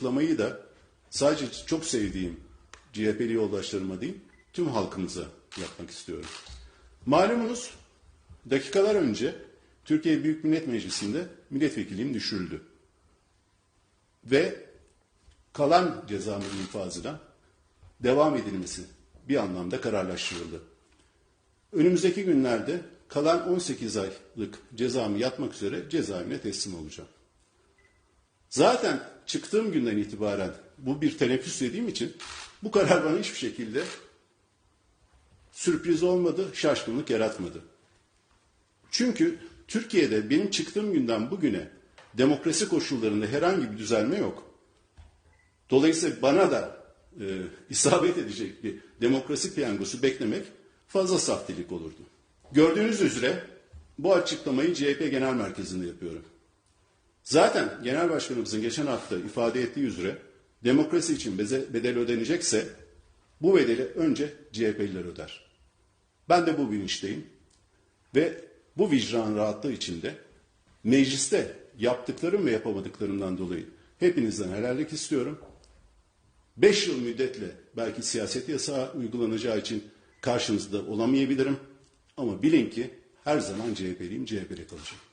açıklamayı da sadece çok sevdiğim CHP'li yoldaşlarıma değil, tüm halkımıza yapmak istiyorum. Malumunuz dakikalar önce Türkiye Büyük Millet Meclisi'nde milletvekilliğim düşürüldü. Ve kalan cezamın infazına devam edilmesi bir anlamda kararlaştırıldı. Önümüzdeki günlerde kalan 18 aylık cezamı yatmak üzere cezaevine teslim olacağım. Zaten çıktığım günden itibaren bu bir teneffüs dediğim için bu karar bana hiçbir şekilde sürpriz olmadı, şaşkınlık yaratmadı. Çünkü Türkiye'de benim çıktığım günden bugüne demokrasi koşullarında herhangi bir düzelme yok. Dolayısıyla bana da e, isabet edecek bir demokrasi piyangosu beklemek fazla saftilik olurdu. Gördüğünüz üzere bu açıklamayı CHP Genel Merkezi'nde yapıyorum. Zaten Genel Başkanımızın geçen hafta ifade ettiği üzere demokrasi için bedel ödenecekse bu bedeli önce CHP'liler öder. Ben de bu bilinçteyim ve bu vicdan rahatlığı içinde mecliste yaptıklarım ve yapamadıklarımdan dolayı hepinizden helallik istiyorum. Beş yıl müddetle belki siyaset yasağı uygulanacağı için karşınızda olamayabilirim. Ama bilin ki her zaman CHP'liyim, CHP'li kalacağım.